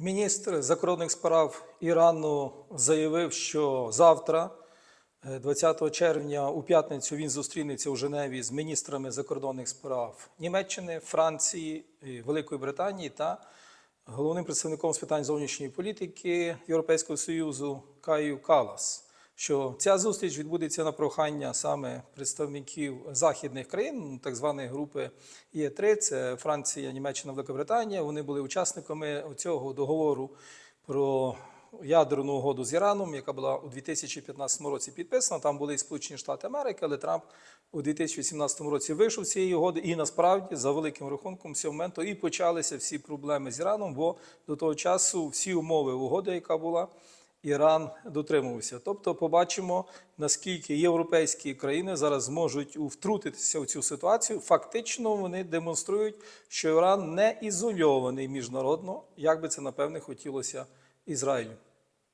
Міністр закордонних справ Ірану заявив, що завтра, е, 20 червня, у п'ятницю він зустрінеться у Женеві з міністрами закордонних справ Німеччини, Франції, Великої Британії та головним представником з питань зовнішньої політики Європейського Союзу Каю Калас. Що ця зустріч відбудеться на прохання саме представників західних країн, так званої групи Є3, це Франція, Німеччина, Велика Британія. Вони були учасниками цього договору про ядерну угоду з Іраном, яка була у 2015 році підписана. Там були і Сполучені Штати Америки, але Трамп у 2018 році вийшов з цієї угоди. І насправді, за великим рахунком, з цього моменту і почалися всі проблеми з Іраном, бо до того часу всі умови угоди, яка була. Іран дотримувався. Тобто, побачимо, наскільки європейські країни зараз зможуть втрутитися в цю ситуацію. Фактично, вони демонструють, що Іран не ізольований міжнародно, як би це напевне хотілося Ізраїлю.